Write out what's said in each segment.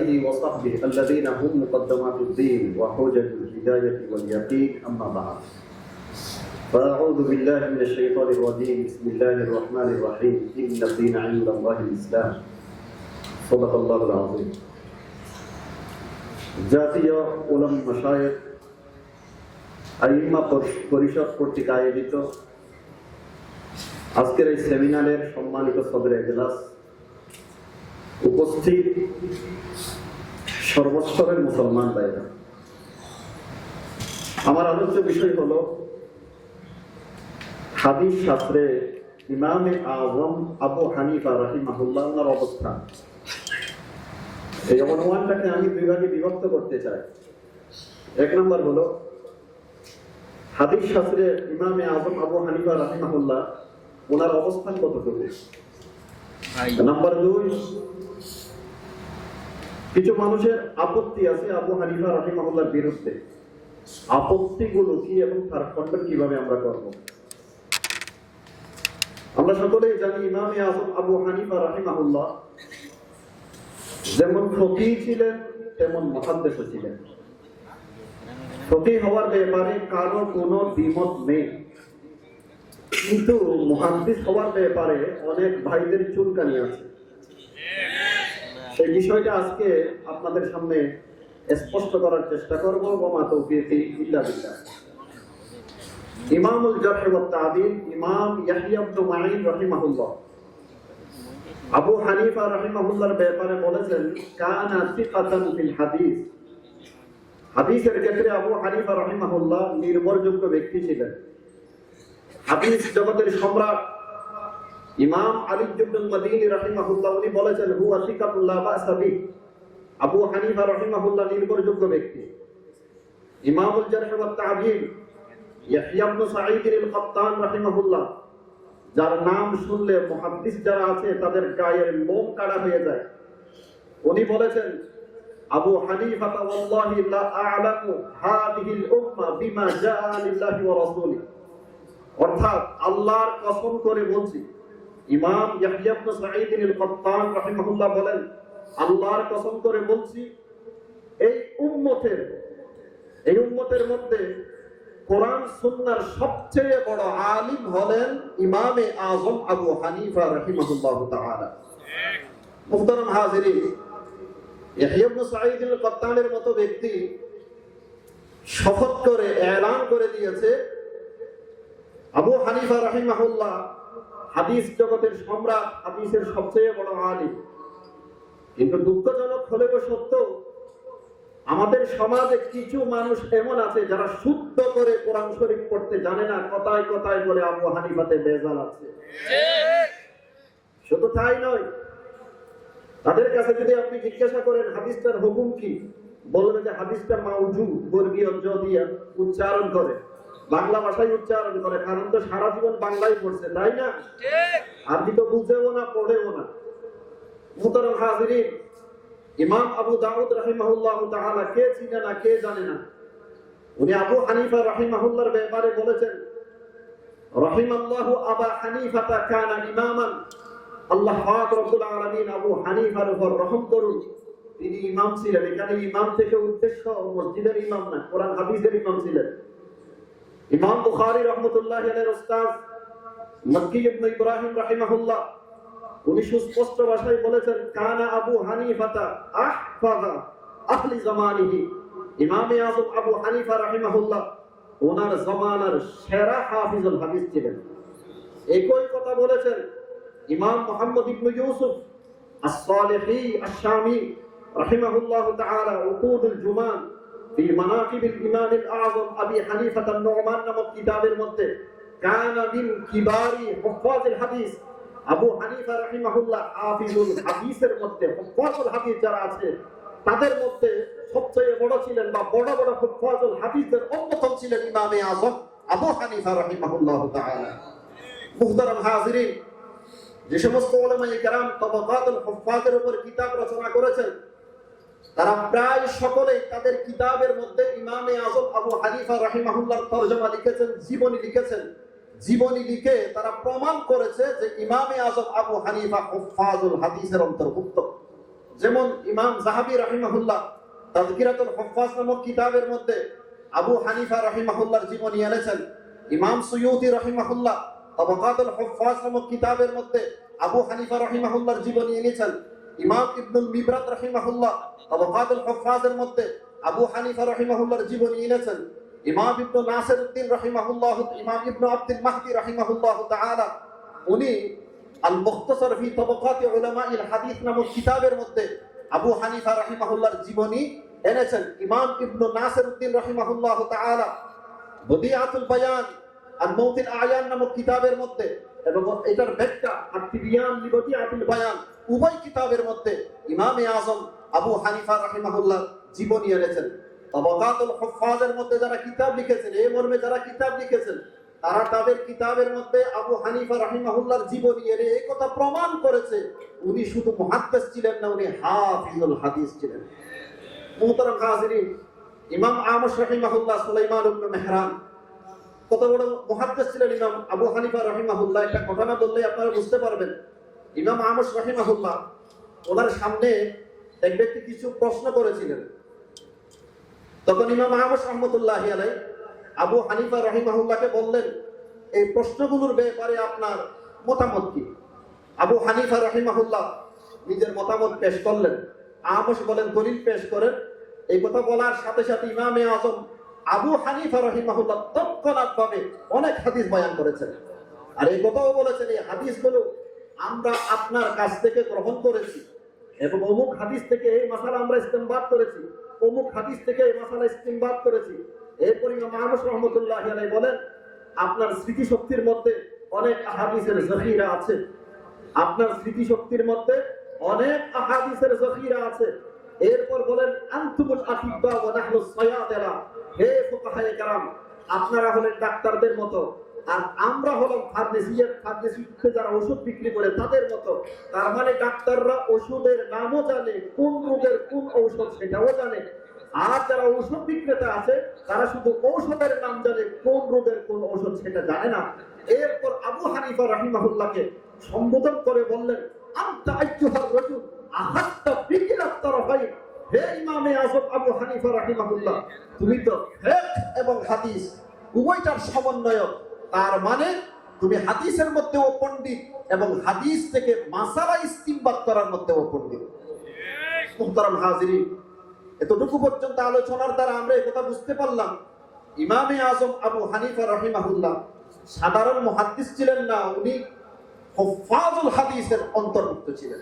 آله وصحبه الذين هم مقدمات الدين وحجج الهداية واليقين أما بعد فأعوذ بالله من الشيطان الرجيم بسم الله الرحمن الرحيم إن الدين عند الله الإسلام صدق الله العظيم জাতীয় উলাম মাসায়েক আইম্মা পরিষদ কর্তৃক আয়োজিত আজকের এই সেমিনারের সম্মানিত সদর এজলাস উপস্থিত সর্বস্তরের মুসলমান ভাইরা। আমার আলোচ্য বিষয় হলো হাদিস শাস্ত্রে ইমামে আজম আবু হানিফা রাহিমাহুল্লাহ ওনার অবস্থান। এই অনুমানটাকে আমি দুই ভাগে বিভক্ত করতে চাই। এক নম্বর হলো হাদিস শাস্ত্রে ইমামে আজম আবু হানিফা রাহিমাহুল্লাহ ওনার অবস্থান কতটুকু? নাম্বার দুই কিছু মানুষের আপত্তি আছে, আবু হানিফা রাহিমাহুল্লাহর বিরুদ্ধে। আপত্তিগুলো কি এবং তার খণ্ডন কীভাবে আমরা করব? আমরা সকলেই জানি ইমামে আজম আবু হানিফা রাহিমাহুল্লাহ যেমন ফকি ছিলেন, তেমন মহাদ্দেশ ছিলেন। ফকি হওয়ার ব্যাপারে কারও কোনো দ্বিমত নেই। কিন্তু মহাদ্দিস হওয়ার ব্যাপারে অনেক ভাইদের চুলকানি আছে। সেই বিষয়টা আজকে আপনাদের সামনে স্পষ্ট করার চেষ্টা করব, ওমা তৌফিকি ইল্লা বিল্লাহ। ইমামুল জারহ ওয়াত তাদিল ইমাম ইয়াহইয়া ইবনে মাঈন রাহিমাহুল্লাহ। আবু হানিফা রাহিমাহুল্লাহর ব্যাপারে বলেছেন, কানা সিকাতান ফিল হাদিস। হাদিসের ক্ষেত্রে আবু হানিফা রাহিমাহুল্লাহ নির্ভরযোগ্য ব্যক্তি ছিলেন। হাদিস জগতের সম্রাট ইমাম আলী ইবনুল মাদিনী রাহিমাহুল্লাহ, উনি বলেছেন হুয়া সিকাতুল্লাহ বাসা বিহ আবু হানিফা রাহিমাহুল্লাহ নির্ভরযোগ্য ব্যক্তি। ইমামুল জারহ ওয়াত তা'দীল ইয়াহইয়া ইবনে সাঈদ আল-কাত্তান রাহিমাহুল্লাহ, যার নাম শুনলে মুহাদ্দিস যারা আছে, তাদের গায়ের লোম কাড়া হয়ে যায়। উনি বলেছেন, আবু হানিফা ওয়াল্লাহি লা আ'লামু হাদিহিল উম্মাহ বিমা জাআ লিল্লাহি ওয়া রাসূলিহি অর্থাৎ আল্লাহর কসম করে বলছি ইমাম বলেন, আল্লাহর কসম করে বলছি, এই উম্মতের এই উম্মতের মধ্যে কোরআন সুন্নাহর সবচেয়ে বড় আলিম হলেন ইমামে আজম আবু হানিফা তাআলা। মুহতারাম ইয়াহইয়া ইবনে সাঈদ আল-কাত্তানের মতো ব্যক্তি শপথ করে, এলান করে দিয়েছে আবু হানিফা রাহিমাহুল্লাহ হাদিস জগতের সম্রাট হাদিসের সবচেয়ে বড় আলিম। কিন্তু দুঃখজনক হলেও সত্য, আমাদের সমাজে কিছু মানুষ এমন আছে যারা শুদ্ধ করে কোরআন শরীফ পড়তে জানে না, কথায় কথায় বলে আবু হানিফাতে বেজাল আছে। শুধু তাই নয়, তাদের কাছে যদি আপনি জিজ্ঞাসা করেন, হাদিসটার হুকুম কি? বলবে যে হাদিসটা মাউজু, বর্গীয় দিয়া উচ্চারণ করে। বাংলা ভাষায় উচ্চারণ করে কারণ তো সারা জীবন বাংলায় পড়ছে তাই না? আরবি তো বুঝেও না পড়েও না। মুহতারাম হাজিরিন ইমাম আবু দাউদ রাহিমাহুল্লাহ তাআলা কে চিনে না কে জানে না? উনি আবু হানিফা রাহিমাহুল্লাহর ব্যাপারে বলেছেন রাহিমাল্লাহু আবা হানিফাতা কানা ইমামান। আল্লাহ পাক রব্বুল আলামিন আবু হানিফার উপর রহম করুন। তিনি ইমাম ছিলেন। এখানে ইমাম থেকে উদ্দেশ্য মসজিদের ইমাম না কোরআন হাদিসের ইমাম ছিলেন। ইমাম বুখারী রহমতুল্লাহ উস্তাদ মক্কি ইবনে ইব্রাহিম রাহিমাহুল্লাহ, উনি সুস্পষ্ট ভাষায় বলেছেন, কানা আবু হানিফাতা আহফাযা আহলি জামানিহি। ইমামে আযম আবু হানিফা রাহিমাহুল্লাহ, ওনার জামানার সেরা হাফিজুল হাদিস ছিলেন। একই কথা বলেছেন ইমাম মুহাম্মদ ইবনে ইউসুফ আস-সালিহি আশ-শামি রাহিমাহুল্লাহ তাআলা, উকুদুল জুমান في مناقب الإمام الأعظم أبي حنيفة النعمان নামক কিতাবের মধ্যে كان من كبار حفاظ الحديث আবু হানিফা রাহিমাহুল্লাহ হাফিজুল হাদিসের মধ্যে হুফাজুল হাদিস যারা আছে তাদের মধ্যে সবচেয়ে বড় ছিলেন বা বড় বড় হুফাজুল হাদিসের অন্যতম ছিলেন ইমামে আজম আবু হানিফা রাহিমাহুল্লাহ তাআলা মুহতারাম হাজিরিন যে সমস্ত ওলামায়ে কেরাম তবাকাতুল হুফাজের উপর কিতাব রচনা করেছেন তারা প্রায় সকলেই তাদের কিতাবের মধ্যে ইমামে আজম আবু হানিফা রাহিমাহুল্লাহর তরজমা লিখেছেন, জীবনী লিখেছেন। জীবনী লিখে তারা প্রমাণ করেছে যে ইমামে আজম আবু হানিফা হুফাজুল হাদিসের অন্তর্ভুক্ত। যেমন ইমাম জাহাবি রাহিমাহুল্লাহ তাজকিরাতুল হুফাজ নামক কিতাবের মধ্যে আবু হানিফা রাহিমাহুল্লাহর জীবনী এনেছেন। ইমাম সুয়ুতি রাহিমাহুল্লাহ, তাবাকাতুল হুফাজ নামক কিতাবের মধ্যে আবু হানিফা রাহিমাহুল্লাহর জীবনী এনেছেন। ইমাম ইবনুল মিবরাত রাহিমাহুল্লাহ তাবাকাতুল হুফাজের মধ্যে আবু হানিফা রাহিমাহুল্লাহর জীবনী এনেছেন। ইমাম ইবনু নাসির উদ্দিন রাহিমাহুল্লাহ, ইমাম ইবনু আব্দুল মাহদি রাহিমাহুল্লাহ তাআলা, উনি আল মুখতাসার ফি তাবাকাতি উলামাইল হাদিস নামক কিতাবের মধ্যে আবু হানিফা রাহিমাহুল্লাহর জীবনী এনেছেন। ইমাম ইবনু নাসির উদ্দিন রাহিমাহুল্লাহ তাআলা, বদিয়াতুল বায়ান আর মৌতিল আয়ান নামক কিতাবের মধ্যে এবং এটার ব্যাখ্যা আর তিবিয়ান লিবদিয়াতুল বায়ান। উভয় কিতাবের মধ্যে ইমামে আজম, আবু হানিফা রাহিমাহুল্লাহ জীবনী এনেছেন। তাবাকাতুল হুফাজের মধ্যে যারা কিতাব লিখেছেন এই মর্মে যারা কিতাব লিখেছেন, তারা তাদের কিতাবের মধ্যে আবু হানিফা রাহিমাহুল্লাহর জীবনী এর এই কথা প্রমাণ করেছে, উনি শুধু মুহাদ্দিস ছিলেন না, উনি হাফিজুল হাদিস ছিলেন। মুহতারাম হাজিরিন ইমাম আমশ রাহিমাহুল্লাহ সুলাইমান ইবনে মেহরান কত বড় মুহাদ্দিস ছিলেন ইমাম আবু হানিফা রাহিমাহুল্লাহ, একটা ঘটনা বললে আপনারা বুঝতে পারবেন। ইমাম আমশ রাহিমাহুল্লাহ, ওনার সামনে এক ব্যক্তি কিছু প্রশ্ন করেছিলেন। তখন ইমাম আহমদ রহমতুল্লাহ আলাই আবু হানিফা রহিমাহুল্লাহকে বললেন, এই প্রশ্নগুলোর ব্যাপারে আপনার মতামত কি? আবু হানিফা রহিমাহুল্লাহ নিজের মতামত পেশ করলেন। আহমস বলেন, দলিল পেশ করেন। এই কথা বলার সাথে সাথে ইমামে আজম আবু হানিফা রহিমাহুল্লাহ তৎক্ষণাৎ ভাবে অনেক হাদিস বয়ান করেছেন। আর এই কথাও বলেছেন, এই হাদিসগুলো আমরা আপনার কাছ থেকে গ্রহণ করেছি এবং অমুক হাদিস থেকে এই মাসালা আমরা ইস্তেমবাদ করেছি, অমুক হাদিস থেকে এই মাসালা ইস্তেমবাদ করেছি। এরপর আহমদ রহমতুল্লাহ বলেন, আপনার স্মৃতিশক্তির মধ্যে অনেক আহাদিসের জহিরা আছে। আপনার স্মৃতিশক্তির মধ্যে অনেক আহাদিসের জহিরা আছে। এরপর বলেন, আন্তুমুল হে ফুকাহায়ে কেরাম, আপনারা হলেন ডাক্তারদের মতো। আর আমরা হলাম ফার্মেসিয়ার ফার্মেসিতে যারা ওষুধ বিক্রি করে তাদের মতো, তার মানে ডাক্তাররা ওষুধের নামও জানে, কোন রোগের কোন ঔষধ সেটাও জানে। আর যারা ঔষধ বিক্রেতা আছে, তারা শুধু ঔষধের নাম জানে, কোন রোগের কোন ঔষধ সেটা জানে না। এরপর আবু হানিফা রাহিমাহুল্লাহকে সম্বোধন করে বললেন, আন্তা আইয়ুহার রাজুল, আহাত্তা বিকিরাত তারাফাই হে ইমামে আজম আবু হানিফা রাহিমাহুল্লাহ, তুমি তো ফিকহ এবং হাদিস, উভয়টার সমন্বয়ক। তার মানে তুমি হাদিসের মধ্যেও পণ্ডিত এবং হাদিস থেকে মাসালা ইস্তিমবাদ করার মধ্যেও পণ্ডিত। মুহতারাম হাজিরিন, এতটুকু পর্যন্ত আলোচনার দ্বারা আমরা একথা বুঝতে পারলাম। ইমামে আজম আবু হানিফা রহিমাহুল্লাহ সাধারণ মুহাদ্দিস ছিলেন না, উনি হুফাজুল হাদিসের অন্তর্ভুক্ত ছিলেন।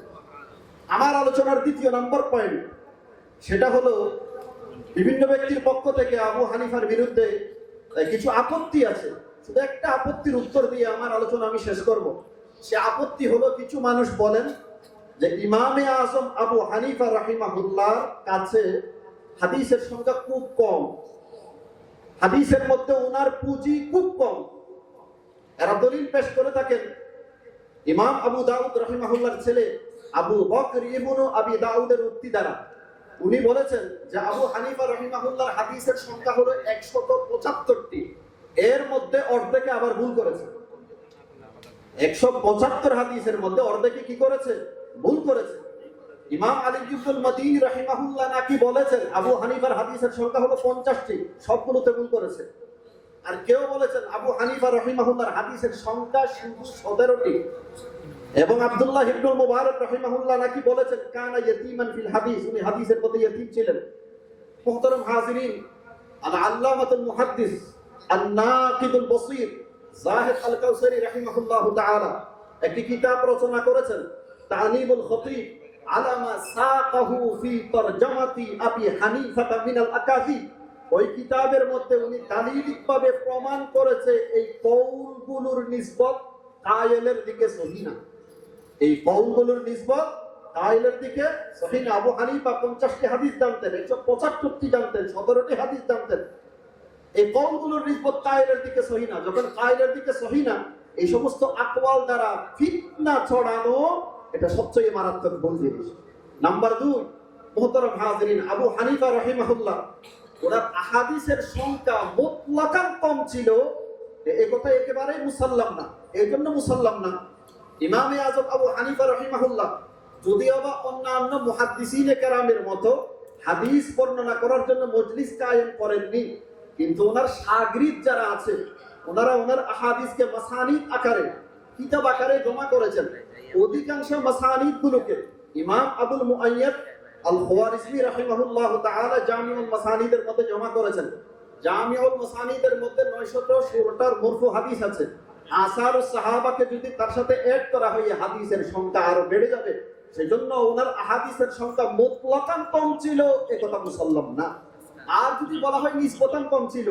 আমার আলোচনার দ্বিতীয় নম্বর পয়েন্ট, সেটা হলো বিভিন্ন ব্যক্তির পক্ষ থেকে আবু হানিফার বিরুদ্ধে কিছু আপত্তি আছে। শুধু একটা আপত্তির উত্তর দিয়ে আমার আলোচনা আমি শেষ করব। সে আপত্তি হলো, কিছু মানুষ বলেন যে ইমামে আজম আবু হানিফা রাহিমাহুল্লাহর কাছে হাদিসের সংখ্যা খুব কম। হাদিসের মধ্যে ওনার পুঁজি খুব কম। এরা দলিল পেশ করে থাকেন, ইমাম আবু দাউদ রহিমাহুল্লাহর ছেলে আবু বকর ইবনু আবি দাউদের উক্তি দ্বারা। উনি বলেছেন যে আবু হানিফা রহিমাহুল্লাহর হাদিসের সংখ্যা হলো একশত পঁচাত্তরটি। এর মধ্যে অর্ধেকে আবার ভুল করেছে। একশো পঁচাত্তর হাদিসের মধ্যে অর্ধেকে কি করেছে? ভুল করেছে। ইমাম আলী ইবনুল মাদিনী রাহিমাহুল্লাহ নাকি বলেছেন, আবু হানিফার হাদিসের সংখ্যা হলো পঞ্চাশটি, সবগুলোতে ভুল করেছে। আর কেউ বলেছেন, আবু হানিফা রহিমাহুল্লাহর হাদিসের সংখ্যা শুধু সতেরোটি। এবং আব্দুল্লাহ ইবনুল মুবারক রহিমাহুল্লাহ নাকি বলেছেন, কানা ইয়াতীমান ফিল হাদিস উনি হাদিসের মধ্যে ইয়াতীম ছিলেন। মুহতারাম হাজিরিন আল আল্লামাতুল মুহাদ্দিস একটি কিতাব রচনা করেছেন তালিমুল খতিব ফি ওই কিতাবের মধ্যে উনি প্রমাণ করেছে, এই কৌলগুলোর নিসবত কায়েলের দিকে এই কৌলগুলোর নিসবত কায়েলের দিকে সহি না। হানিফা পঞ্চাশটি হাদিস জানতেন, একশো পঁচাত্তরটি জানতেন, সতেরোটি হাদিস জানতেন। এই কৌলগুলোর নিসবত কায়েলের দিকে সহি না। যখন কায়েলের দিকে সহি না, এই সমস্ত আকওয়াল দ্বারা ফিতনা ছড়ানো, এটা সবচেয়ে মারাত্মক ভুল জিনিস। নাম্বার দুই, মোহতরম হাজরিন আবু হানিফা রহিমাহুল্লাহ, ওনার আহাদিসের সংখ্যা মুতলাকান কম ছিল এ- কথা একেবারেই মুসাল্লাম না এই জন্য মুসাল্লাম না। ইমামে আজম আবু হানিফা রহিমাহুল্লাহ, যদিও বা অন্যান্য মুহাদ্দিসিনে কেরামের মতো হাদিস বর্ণনা করার জন্য মজলিস কায়েম করেননি কিন্তু ওনার সাগরিদ যারা আছে, ওনারা ওনার আহাদিসকে মাসানিদ আকারে, কিতাব আকারে জমা করেছেন। অধিকাংশ মাসানিদ গুলোকে ইমাম আবুল মুআইয়াদ আল খোয়ারিজমি রাহিমাহুল্লাহ তাআলা জামিউল মাসানিদের মধ্যে জমা করেছেন। জামিউল মাসানিদের মধ্যে 916টার মরফু হাদিস আছে। আসার সাহাবাকে যদি তার সাথে এড করা হয় হাদিসের সংখ্যা আরও বেড়ে যাবে। সেজন্য ওনার আহাদিসের সংখ্যা মুতলাকান কম ছিল এ কথা মুসল্লাম না। আর যদি বলা হয় নিসবতান কম ছিল,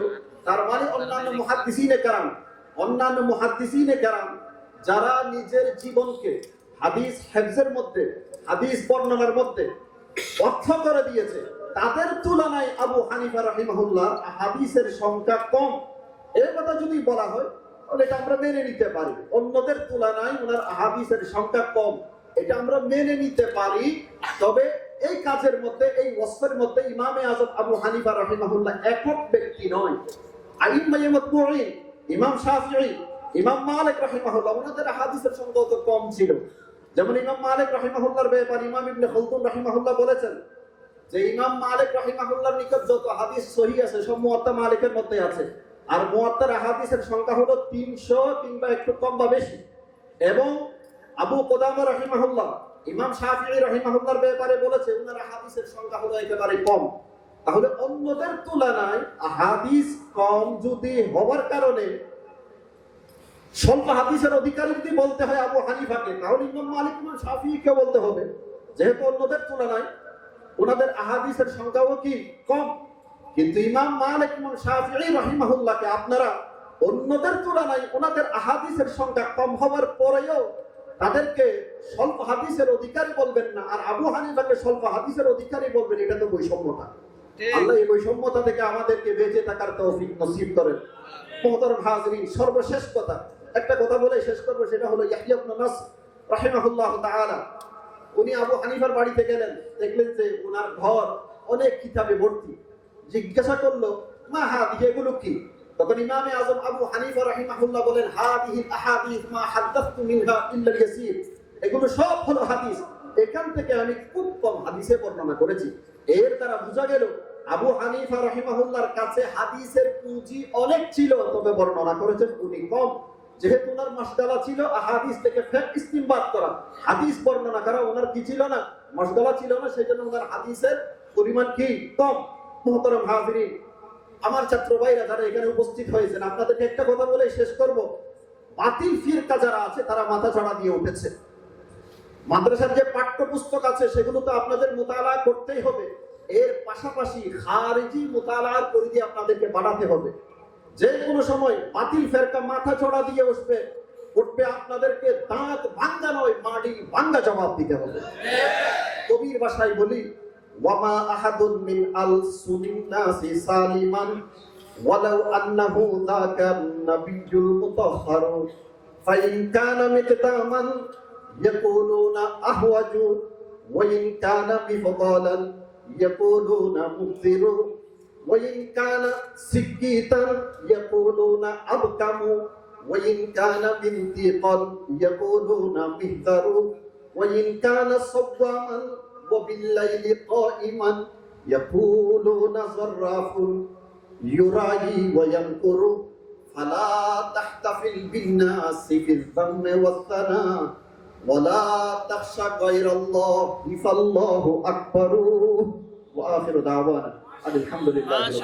তার মানে অন্যান্য মুহাদ্দিসিনে কারাম, অন্যান্য মুহাদ্দিসিনে কারাম, যারা নিজের জীবনকে হাদিস হেফজের মধ্যে, হাদিস বর্ণনার মধ্যে অর্থ করে দিয়েছে, তাদের তুলনায় আবু হানিফা রাহিমাহুল্লাহ হাদিসের সংখ্যা কম। এর কথা যদি বলা হয়, তাহলে এটা আমরা মেনে নিতে পারি। অন্যদের তুলনায় ওনার হাদিসের সংখ্যা কম। এটা আমরা মেনে নিতে পারি, তবে এই কাজের মধ্যে, এই ওয়াসফের মধ্যে ইমামে আজম আবু হানিফা রাহিমাহুল্লাহ একক ব্যক্তি নয়। আইম্মায়ে মাতবুঈন ইমাম শাফিঈ, ইমাম মালিক রাহিমাহুল্লাহ, ওনাদের হাদিসের সংখ্যা তো কম ছিল। যেমন ইমাম মালিক রাহিমাহুল্লাহর ব্যাপারে ইমাম ইবনে খালদুন রাহিমাহুল্লাহ বলেছেন যে ইমাম মালিক রাহিমাহুল্লাহর নিকট যত হাদিস সহি আছে, সব মুয়াত্তা মালিকের মধ্যে আছে। আর মুয়াত্তার হাদিসের সংখ্যা হলো 300 কিংবা একটু কম বা বেশি। এবং আবু কোদামা রাহিমাহুল্লাহ ইমাম শাফিঈ রাহিমাহুল্লাহর ব্যাপারে বলেছে ওনারা হাদিসের সংখ্যা হলো একেবারে কম। তাহলে অন্যদের তুলনায় হাদিস কম যদি হওয়ার কারণে স্বল্প হাদিসের অধিকারী যদি বলতে হয় আবু হানিফাকে, তাহলে ইমাম মালিক, ইমাম শাফিকে বলতে হবে। যেহেতু অন্যদের তুলনায় ওনাদের আহাদিসের সংখ্যাও কি কম? কিন্তু ইমাম মালিক, ইমাম শাফিঈ রাহিমাহুল্লাহকে আপনারা অন্যদের তুলনায় ওনাদের আহাদিসের সংখ্যা কম হওয়ার পরেও তাদেরকে স্বল্প হাদিসের অধিকারী বলবেন না আর আবু হানিফাকে স্বল্প হাদিসের অধিকারী বলবেন এটা তো বৈষম্যতা। আল্লাহ এই বৈষম্যতা থেকে আমাদেরকে বেঁচে থাকার তৌফিক নসিব করেন। মোহতরম হাজরিন সর্বশেষ কথা একটা কথা বলে শেষ করব সেটা হলো রাহিমাহুল্লাহ তাআলা। উনি আবু হানিফার বাড়িতে গেলেন দেখলেন যে ওনার ঘর অনেক কিতাবে ভর্তি। জিজ্ঞাসা করল মা হাদিহি এগুলো কি? তখন ইমামে আজম আবু হানিফা রাহিমাহুল্লাহ বলেন, হাদিহি আহাদিস মা হাদাসতু মিনহা ইল্লা ইয়াসির এগুলো সব হলো হাদিস। এখান থেকে আমি খুব কম হাদিসে বর্ণনা করেছি। এর দ্বারা বোঝা গেল, আবু হানিফা রহিমাহুল্লাহর কাছে হাদিসের পুঁজি অনেক ছিল, তবে বর্ণনা করেছেন উনি কম। যেহেতু ওনার মাসগালা ছিল হাদিস থেকে ফেক ইস্তিমবাদ করা। হাদিস বর্ণনা করা ওনার কি ছিল না? মাসগালা ছিল না সেই জন্য ওনার হাদিসের পরিমাণ কি? কম। মোহতরম হাজরিন আমার ছাত্র ভাইরা যারা এখানে উপস্থিত হয়েছেন, আপনাদেরকে একটা কথা বলে শেষ করব। বাতিল ফিরকা যারা আছে, তারা মাথা চড়া দিয়ে উঠেছে। মাদ্রাসার যে পাঠ্যপুস্তক আছে, সেগুলো তো আপনাদের মোতালা করতেই হবে। এর পাশাপাশি খারিজি মোতালার পরিধি আপনাদেরকে বাড়াতে হবে। যে কোনো সময় বাতিল ফেরকা মাথা চড়া দিয়ে উঠবে উঠবে আপনাদেরকে দাঁত ভাঙ্গা নয় মাটি ভাঙ্গা জবাব দিতে হবে। কবির ভাষায় বলি ওয়ামা আহাদুন মিন আল সুনিন নাসি সালিমান ওয়ালাউ আন্নাহু যাকা নাবিয়ুল মুতাহহার ফাইন কানা মিকদামান يقولون أهوج وإن كان مفضالا يقولون مبذر وإن كان سكيتا يقولون أبكم وإن كان بنتيقا يقولون مهذر وإن كان صواما وبالليل قائما يقولون زراف يراعي وينكر فلا تحتفل بالناس في الذم والثناء ولا تخشى غير الله فالله أكبر وآخر دعوانا أن الحمد لله رب العالمين